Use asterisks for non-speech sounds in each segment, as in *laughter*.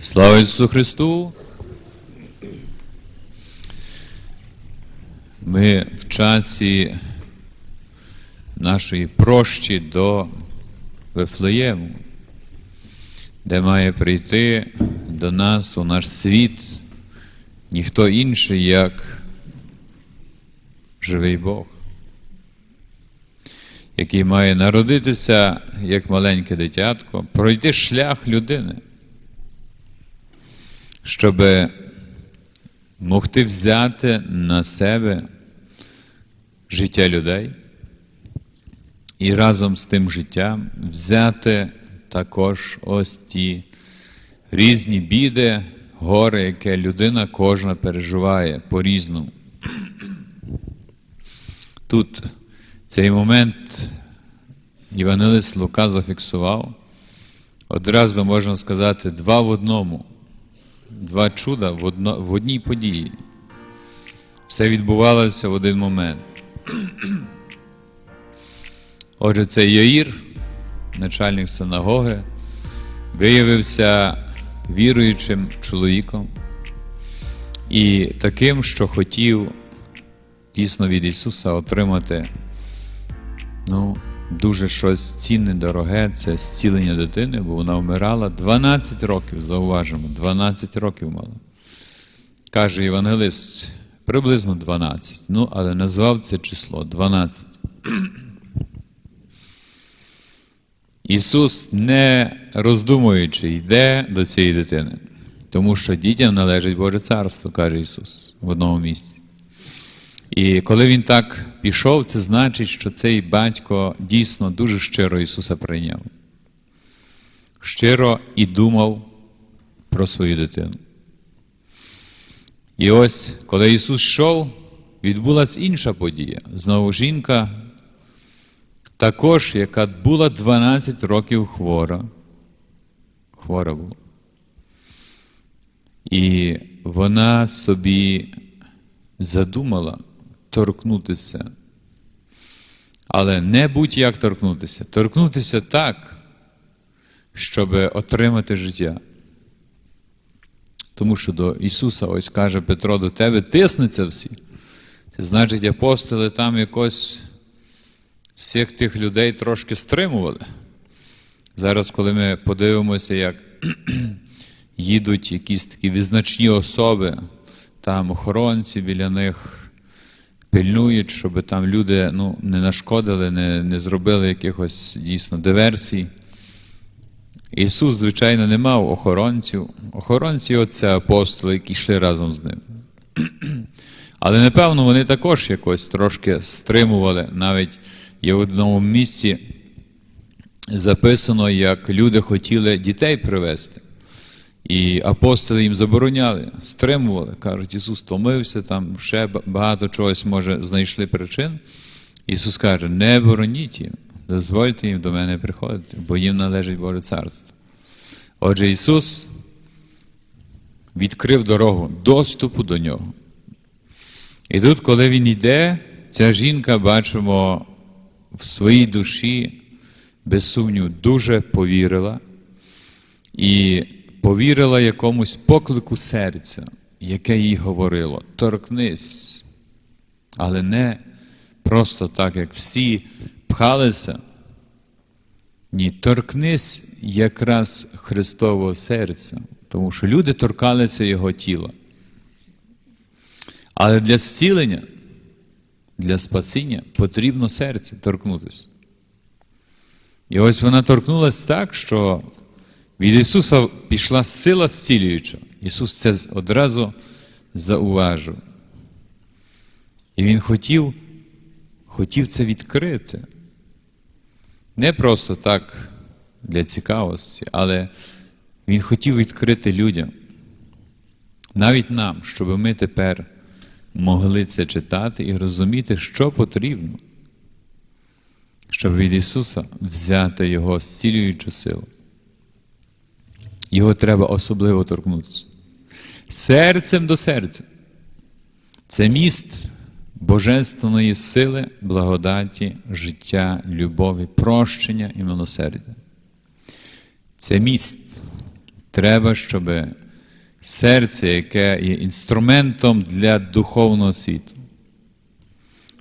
Слава Ісусу Христу! Ми в часі нашої прощі до Вифлеєму, де має прийти до нас у наш світ ніхто інший, як живий Бог, який має народитися як маленьке дитятко, пройти шлях людини щоб могти взяти на себе життя людей і разом з тим життям взяти також ось ті різні біди, гори, яке людина кожна переживає по-різному. Тут цей момент Євангелист Лука зафіксував. Одразу можна сказати два в одному два чуда в, одно, в одній події. Все відбувалося в один момент. Отже, цей Яїр, начальник синагоги, виявився віруючим чоловіком і таким, що хотів дійсно від Ісуса отримати ну, дуже щось цінне, дороге, це зцілення дитини, бо вона вмирала 12 років, зауважимо, 12 років мала. Каже Євангелист, приблизно 12. Ну, але назвав це число 12. *clears throat* Ісус, не роздумуючи, йде до цієї дитини, тому що дітям належить Боже Царство, каже Ісус в одному місці. І коли він так пішов, це значить, що цей батько дійсно дуже щиро Ісуса прийняв. Щиро і думав про свою дитину. І ось, коли Ісус йшов, відбулася інша подія. Знову жінка, також, яка була 12 років хвора. Хвора була. І вона собі задумала торкнутися. Але не будь-як торкнутися. Торкнутися так, щоб отримати життя. Тому що до Ісуса, ось каже Петро, до тебе тиснуться всі. Це значить, апостоли там якось всіх тих людей трошки стримували. Зараз, коли ми подивимося, як *clears throat* їдуть якісь такі визначні особи, там охоронці біля них пильнують, щоб там люди ну, не нашкодили, не, не зробили якихось дійсно диверсій. Ісус, звичайно, не мав охоронців. Охоронці це апостоли, які йшли разом з ним. *clears throat* Але напевно вони також якось трошки стримували. Навіть є в одному місці записано, як люди хотіли дітей привезти. І апостоли їм забороняли, стримували, кажуть, Ісус втомився, там ще багато чогось, може, знайшли причин. Ісус каже, не бороніть їм, дозвольте їм до мене приходити, бо їм належить Боже Царство. Отже, Ісус відкрив дорогу доступу до нього. І тут, коли Він йде, ця жінка, бачимо, в своїй душі, без сумніву, дуже повірила. І повірила якомусь поклику серця, яке їй говорило: торкнись, але не просто так, як всі пхалися. Ні, торкнись якраз Христового серця, тому що люди торкалися Його тіла. Але для зцілення, для спасіння потрібно серце торкнутися. І ось вона торкнулася так, що від Ісуса пішла сила зцілююча. Ісус це одразу зауважив. І Він хотів, хотів це відкрити. Не просто так для цікавості, але Він хотів відкрити людям, навіть нам, щоб ми тепер могли це читати і розуміти, що потрібно, щоб від Ісуса взяти Його зцілюючу силу. Його треба особливо торкнутися. Серцем до серця. Це міст божественної сили, благодаті, життя, любові, прощення і милосердя. Це міст Треба, щоб серце, яке є інструментом для духовного світу,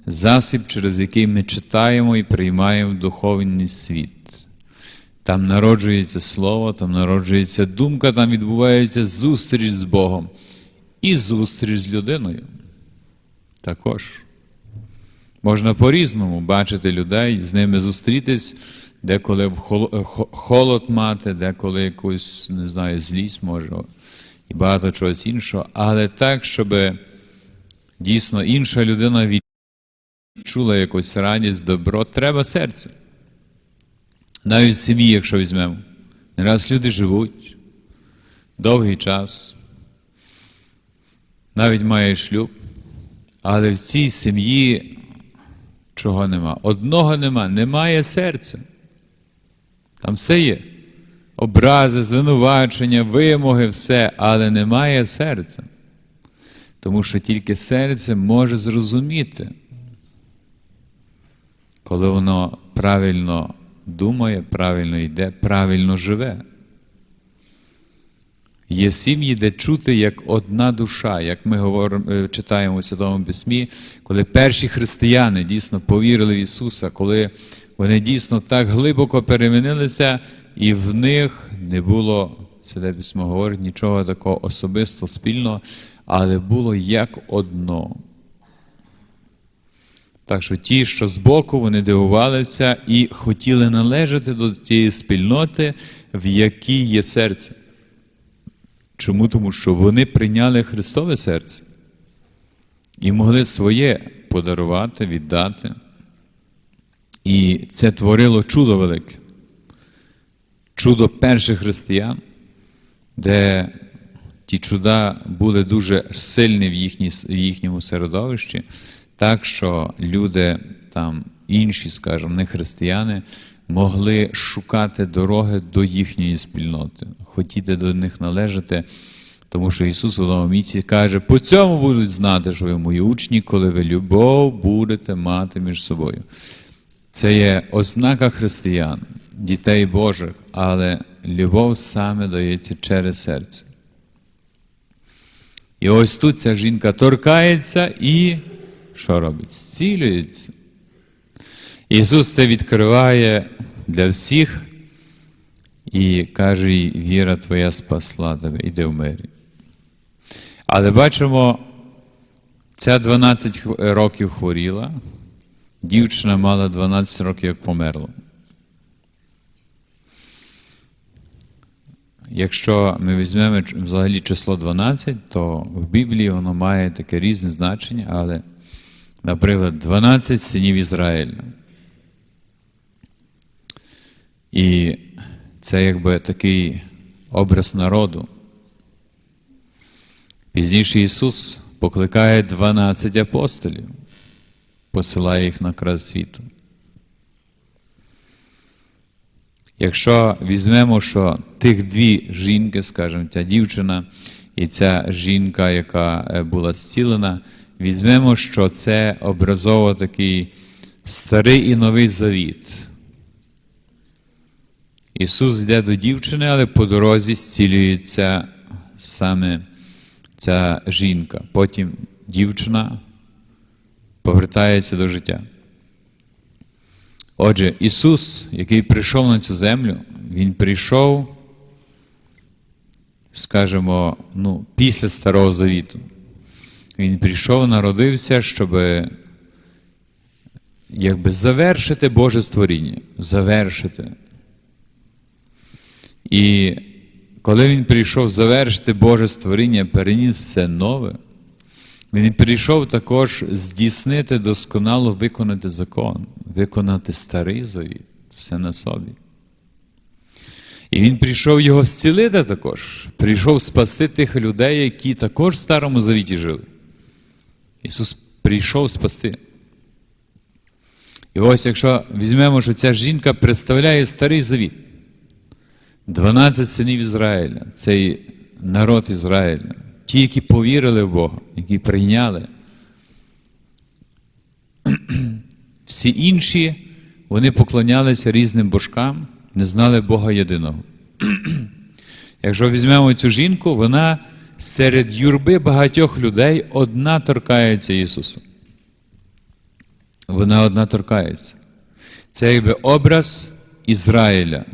засіб, через який ми читаємо і приймаємо духовний світ. Там народжується слово, там народжується думка, там відбувається зустріч з Богом і зустріч з людиною. Також. Можна по-різному бачити людей, з ними зустрітись, деколи холод мати, деколи якусь, не знаю, злість може і багато чогось іншого, але так, щоб дійсно інша людина відчула якусь радість, добро, треба серце. Навіть в сім'ї, якщо візьмемо. Не раз люди живуть довгий час, навіть мають шлюб, але в цій сім'ї чого нема? Одного нема, немає серця. Там все є. Образи, звинувачення, вимоги, все, але немає серця. Тому що тільки серце може зрозуміти, коли воно правильно думає, правильно йде, правильно живе. Є сім'ї, де чути як одна душа, як ми говоримо, е, читаємо у Святому Письмі, коли перші християни дійсно повірили в Ісуса, коли вони дійсно так глибоко перемінилися, і в них не було, Святе Письмо говорить, нічого такого особисто спільного, але було як одно. Так що ті, що збоку, вони дивувалися і хотіли належати до тієї спільноти, в якій є серце. Чому? Тому що вони прийняли Христове серце і могли своє подарувати, віддати. І це творило чудо велике. Чудо перших християн, де ті чуда були дуже сильні в, їхній, в їхньому середовищі, так що люди там інші, скажімо, не християни, могли шукати дороги до їхньої спільноти, хотіти до них належати, тому що Ісус у новому місці каже, по цьому будуть знати, що ви мої учні, коли ви любов будете мати між собою. Це є ознака християн, дітей Божих, але любов саме дається через серце. І ось тут ця жінка торкається і що робить? Зцілюється. Ісус це відкриває для всіх і каже, віра твоя спасла тебе, іди в мирі. Але бачимо, ця 12 років хворіла, дівчина мала 12 років, як померла. Якщо ми візьмемо взагалі число 12, то в Біблії воно має таке різне значення, але, наприклад, 12 синів Ізраїля. І це якби такий образ народу. Пізніше Ісус покликає 12 апостолів, посилає їх на край світу. Якщо візьмемо, що тих дві жінки, скажімо, ця дівчина і ця жінка, яка е, була зцілена, візьмемо, що це образово такий старий і новий завіт. Ісус йде до дівчини, але по дорозі зцілюється саме ця жінка. Потім дівчина повертається до життя. Отже, Ісус, який прийшов на цю землю, Він прийшов, скажімо, ну, після Старого Завіту. Він прийшов, народився, щоб якби завершити Боже створіння. Завершити. І коли він прийшов завершити Боже створіння, переніс все нове, він прийшов також здійснити досконало виконати закон, виконати старий завіт, все на собі. І він прийшов його зцілити також, прийшов спасти тих людей, які також в Старому Завіті жили. Ісус прийшов спасти. І ось якщо візьмемо, що ця жінка представляє старий завіт, 12 синів Ізраїля, цей народ Ізраїля, ті, які повірили в Бога, які прийняли. *clears throat* Всі інші, вони поклонялися різним божкам, не знали Бога єдиного. *clears throat* Якщо візьмемо цю жінку, вона серед юрби багатьох людей одна торкається Ісусу. Вона одна торкається. Це якби образ Ізраїля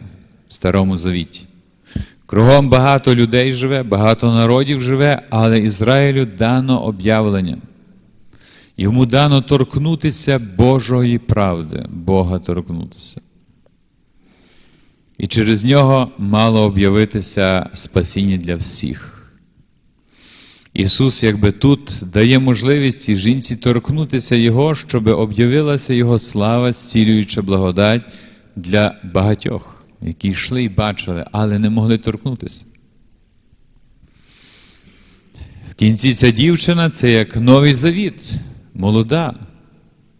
в Старому Завіті. Кругом багато людей живе, багато народів живе, але Ізраїлю дано об'явлення. Йому дано торкнутися Божої правди, Бога торкнутися. І через нього мало об'явитися спасіння для всіх. Ісус, якби тут, дає можливість цій жінці торкнутися Його, щоб об'явилася Його слава, зцілююча благодать для багатьох, які йшли і бачили, але не могли торкнутися. В кінці ця дівчина це як новий завіт, молода.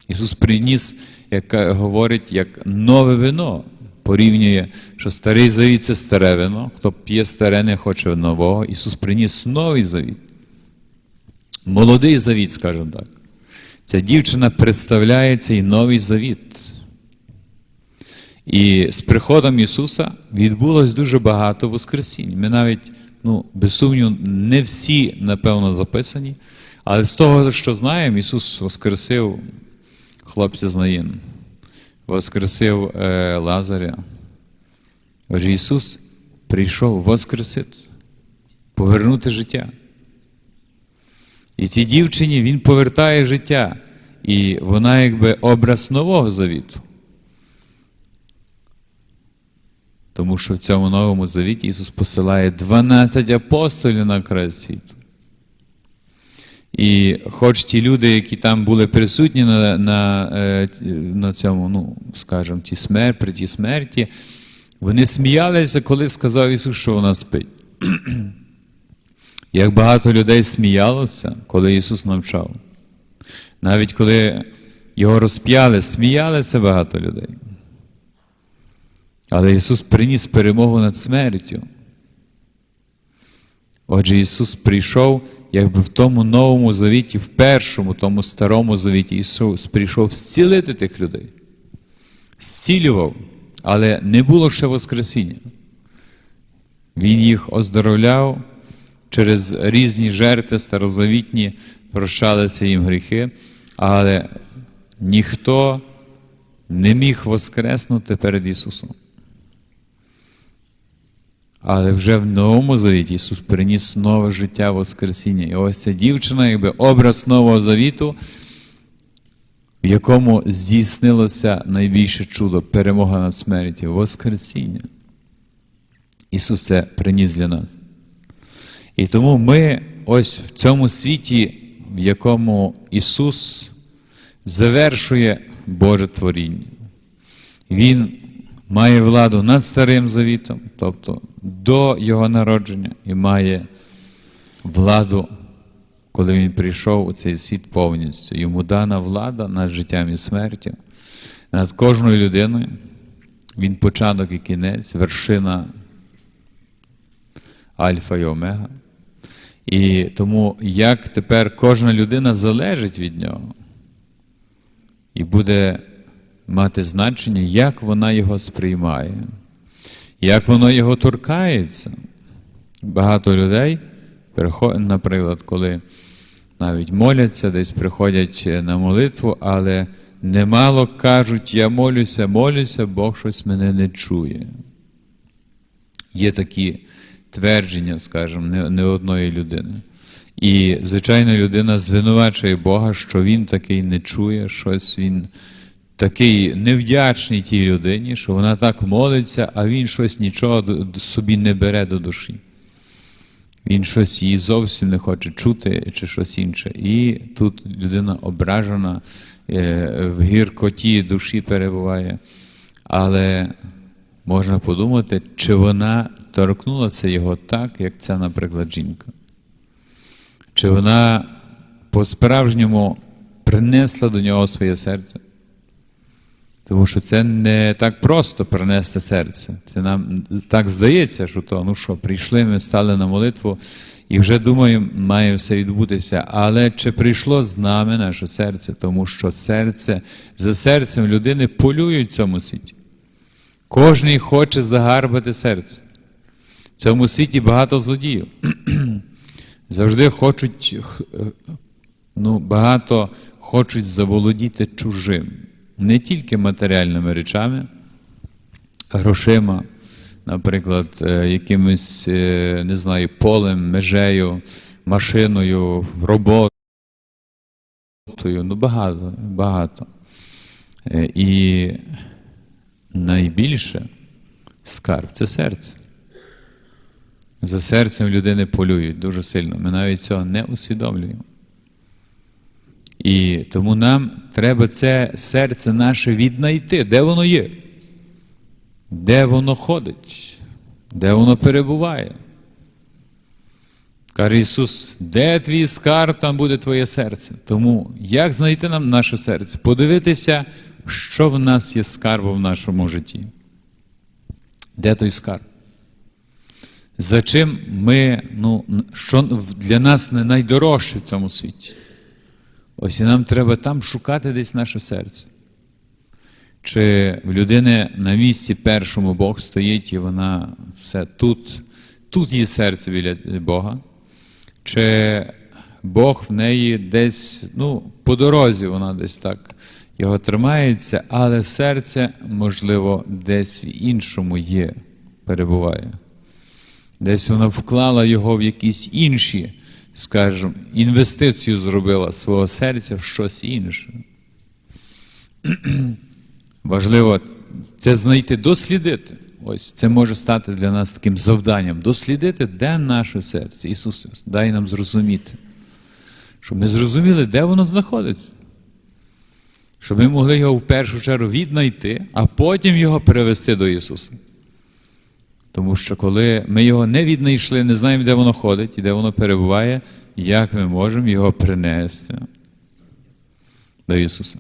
Ісус приніс, як говорить, як нове вино. Порівнює, що старий завіт це старе вино. Хто п'є старе, не хоче нового. Ісус приніс новий завіт. Молодий завіт, скажімо так. Ця дівчина представляє цей новий завіт. І з приходом Ісуса відбулось дуже багато Воскресінь. Ми навіть, ну, без сумніву, не всі, напевно, записані. Але з того, що знаємо, Ісус Воскресив хлопця з Наїн, Воскресив е, Лазаря. Отже, Ісус прийшов воскресити, повернути життя. І цій дівчині Він повертає життя. І вона якби образ нового завіту. Тому що в цьому новому завіті Ісус посилає 12 апостолів на край світу. І хоч ті люди, які там були присутні на на, е, на цьому, ну, скажімо, ті смер, при тій смерті, вони сміялися, коли сказав Ісус, що вона спить. Як багато людей сміялося, коли Ісус навчав. Навіть коли Його розп'яли, сміялися багато людей. Але Ісус приніс перемогу над смертю. Отже, Ісус прийшов, якби в тому новому завіті, в першому, тому старому завіті, Ісус прийшов зцілити тих людей. Зцілював, але не було ще Воскресіння. Він їх оздоровляв через різні жертви старозавітні, прощалися їм гріхи, але ніхто не міг воскреснути перед Ісусом. Але вже в Новому Завіті Ісус приніс нове життя Воскресіння. І ось ця дівчина, якби образ Нового Завіту, в якому здійснилося найбільше чудо, перемога над смертю, Воскресіння. Ісус це приніс для нас. І тому ми ось в цьому світі, в якому Ісус завершує Боже творіння. Він має владу над Старим Завітом, тобто до Його народження, і має владу, коли Він прийшов у цей світ повністю. Йому дана влада над життям і смертю, над кожною людиною. Він початок і кінець, вершина Альфа і Омега. І тому як тепер кожна людина залежить від нього і буде мати значення, як вона його сприймає, як воно його торкається. Багато людей, наприклад, коли навіть моляться, десь приходять на молитву, але немало кажуть, я молюся, молюся, Бог щось мене не чує. Є такі твердження, скажімо, не, не одної людини. І, звичайно, людина звинувачує Бога, що він такий не чує, щось він такий невдячний тій людині, що вона так молиться, а він щось нічого собі не бере до душі. Він щось її зовсім не хоче чути чи щось інше. І тут людина ображена, в гіркоті душі перебуває. Але можна подумати, чи вона торкнулася його так, як ця, наприклад, жінка. Чи вона по-справжньому принесла до нього своє серце? Тому що це не так просто принести серце. Це нам так здається, що то, ну що, прийшли, ми стали на молитву і вже думаємо, має все відбутися. Але чи прийшло з нами наше серце? Тому що серце за серцем людини полюють в цьому світі. Кожний хоче загарбати серце. В цьому світі багато злодіїв. *clears throat* Завжди хочуть, ну, багато хочуть заволодіти чужим. Не тільки матеріальними речами, грошима, наприклад, е, якимось, е, не знаю, полем, межею, машиною, роботою. Ну, багато, багато. Е, І найбільше скарб це серце. За серцем людини полюють дуже сильно. Ми навіть цього не усвідомлюємо. І тому нам треба це серце наше віднайти. Де воно є? Де воно ходить? Де воно перебуває? Каже Ісус, де твій скарб, там буде твоє серце. Тому як знайти нам наше серце? Подивитися, що в нас є скарбом в нашому житті. Де той скарб? За чим ми, ну, що для нас не найдорожче в цьому світі? Ось і нам треба там шукати десь наше серце. Чи в людини на місці першому Бог стоїть, і вона все тут, тут її серце біля Бога, чи Бог в неї десь, ну, по дорозі вона десь так його тримається, але серце, можливо, десь в іншому є, перебуває. Десь вона вклала його в якісь інші, скажімо, інвестицію зробила свого серця в щось інше. *clears throat* Важливо це знайти, дослідити. Ось це може стати для нас таким завданням. Дослідити, де наше серце. Ісусе, дай нам зрозуміти. Щоб ми зрозуміли, де воно знаходиться. Щоб ми могли його в першу чергу віднайти, а потім його перевести до Ісуса. Тому що коли ми його не віднайшли, не знаємо, де воно ходить і де воно перебуває, як ми можемо його принести до Ісуса.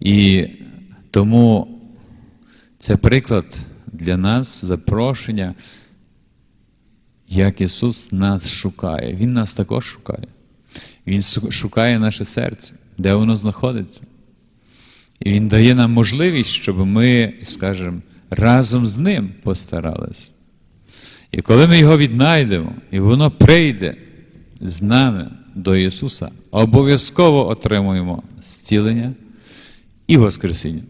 І тому це приклад для нас запрошення, як Ісус нас шукає. Він нас також шукає. Він шукає наше серце, де воно знаходиться. І Він дає нам можливість, щоб ми, скажімо, разом з ним постарались. І коли ми його віднайдемо, і воно прийде з нами до Ісуса, обов'язково отримуємо зцілення і Воскресіння.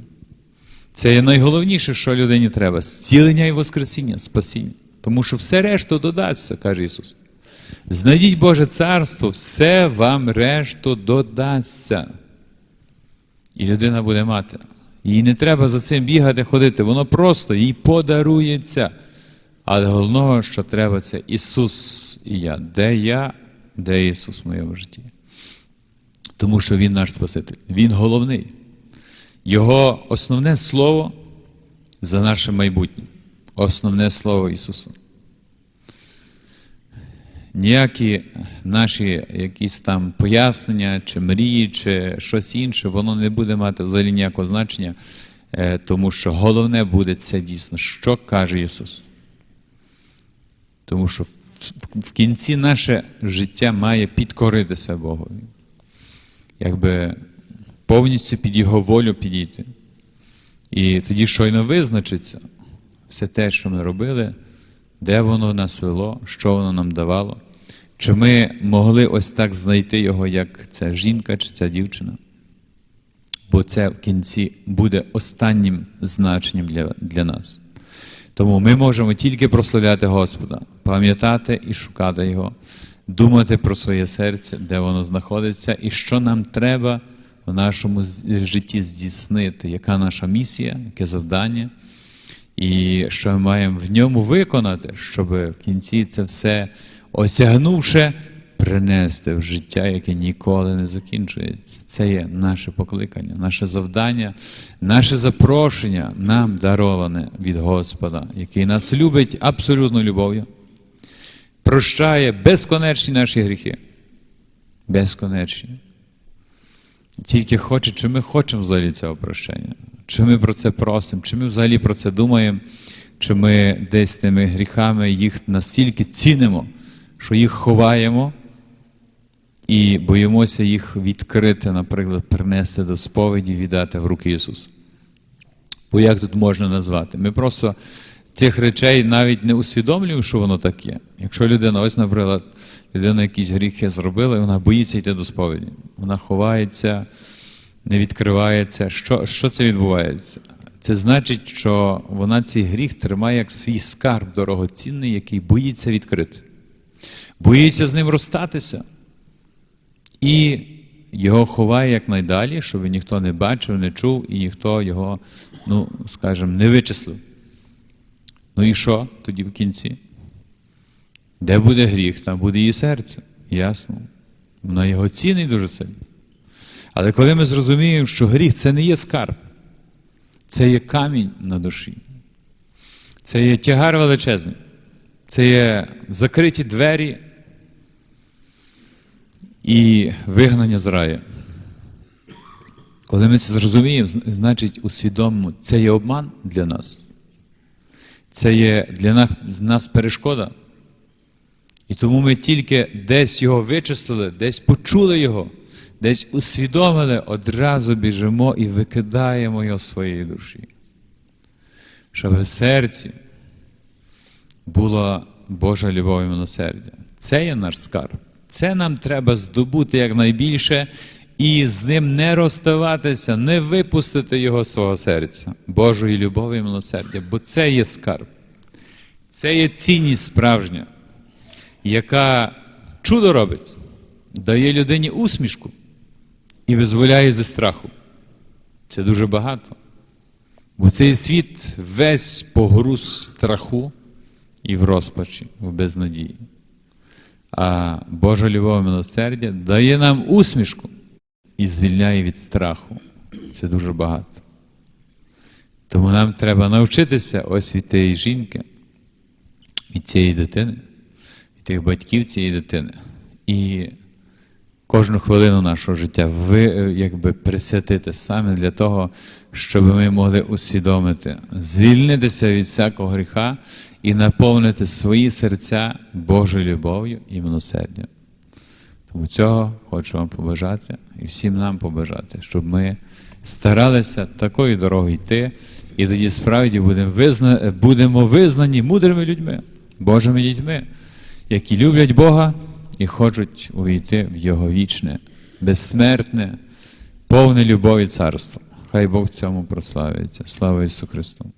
Це є найголовніше, що людині треба: зцілення і Воскресіння, спасіння. Тому що все решту додасться, каже Ісус. Знайдіть Боже Царство, все вам решту додасться. І людина буде мати. Їй не треба за цим бігати, ходити. Воно просто їй подарується. Але головного, що треба, це Ісус і я. Де я, де Ісус в моєму житті? Тому що Він наш Спаситель. Він головний. Його основне слово за наше майбутнє. Основне слово Ісуса. Ніякі наші якісь там пояснення, чи мрії, чи щось інше, воно не буде мати взагалі ніякого значення, е, тому що головне буде це дійсно, що каже Ісус. Тому що в- кінці наше життя має підкоритися Богові. Якби повністю під Його волю підійти. І тоді щойно визначиться все те, що ми робили, де воно нас вело, що воно нам давало. Чи ми могли ось так знайти його, як ця жінка чи ця дівчина? Бо це в кінці буде останнім значенням для, для нас. Тому ми можемо тільки прославляти Господа, пам'ятати і шукати Його, думати про своє серце, де воно знаходиться, і що нам треба в нашому житті здійснити, яка наша місія, яке завдання, і що ми маємо в ньому виконати, щоб в кінці це все осягнувши, принести в життя, яке ніколи не закінчується. Це є наше покликання, наше завдання, наше запрошення нам дароване від Господа, який нас любить абсолютно любов'ю, прощає безконечні наші гріхи. Безконечні. Тільки хоче, чи ми хочемо взагалі цього прощення, чи ми про це просимо, чи ми взагалі про це думаємо, чи ми десь тими гріхами їх настільки цінимо, що їх ховаємо і боїмося їх відкрити, наприклад, принести до сповіді, віддати в руки Ісуса. Бо як тут можна назвати? Ми просто цих речей навіть не усвідомлюємо, що воно таке. Якщо людина, ось, наприклад, людина якісь гріхи зробила, і вона боїться йти до сповіді. Вона ховається, не відкривається. Що, що це відбувається? Це значить, що вона цей гріх тримає як свій скарб дорогоцінний, який боїться відкрити. Боїться з ним розстатися. І його ховає якнайдалі, щоб ніхто не бачив, не чув, і ніхто його, ну, скажімо, не вичислив. Ну і що тоді в кінці? Де буде гріх, там буде її серце. Ясно. Вона його цінить дуже сильно. Але коли ми зрозуміємо, що гріх це не є скарб, це є камінь на душі, це є тягар величезний, це є закриті двері і вигнання з раю. Коли ми це зрозуміємо, значить усвідомимо, це є обман для нас. Це є для нас, нас перешкода. І тому ми тільки десь його вичислили, десь почули його, десь усвідомили, одразу біжимо і викидаємо його своєї душі. Щоб в серці була Божа любов і милосердя. Це є наш скарб. Це нам треба здобути якнайбільше і з ним не розставатися, не випустити його з свого серця, Божої любові і милосердя, бо це є скарб. Це є цінність справжня, яка чудо робить, дає людині усмішку і визволяє зі страху. Це дуже багато. Бо цей світ весь погруз страху і в розпачі, в безнадії. А Божа любов милосердя дає нам усмішку і звільняє від страху. Це дуже багато. Тому нам треба навчитися ось від тієї жінки, від цієї дитини, від тих батьків цієї дитини. І кожну хвилину нашого життя ви е, якби присвятити саме для того, щоб ми могли усвідомити, звільнитися від всякого гріха і наповнити свої серця Божою любов'ю і милосердям. Тому цього хочу вам побажати і всім нам побажати, щоб ми старалися такою дорогою йти, і тоді справді будемо, визна... будемо визнані мудрими людьми, Божими дітьми, які люблять Бога і хочуть увійти в Його вічне, безсмертне, повне любові царство. Хай Бог в цьому прославиться. Слава Ісусу Христу!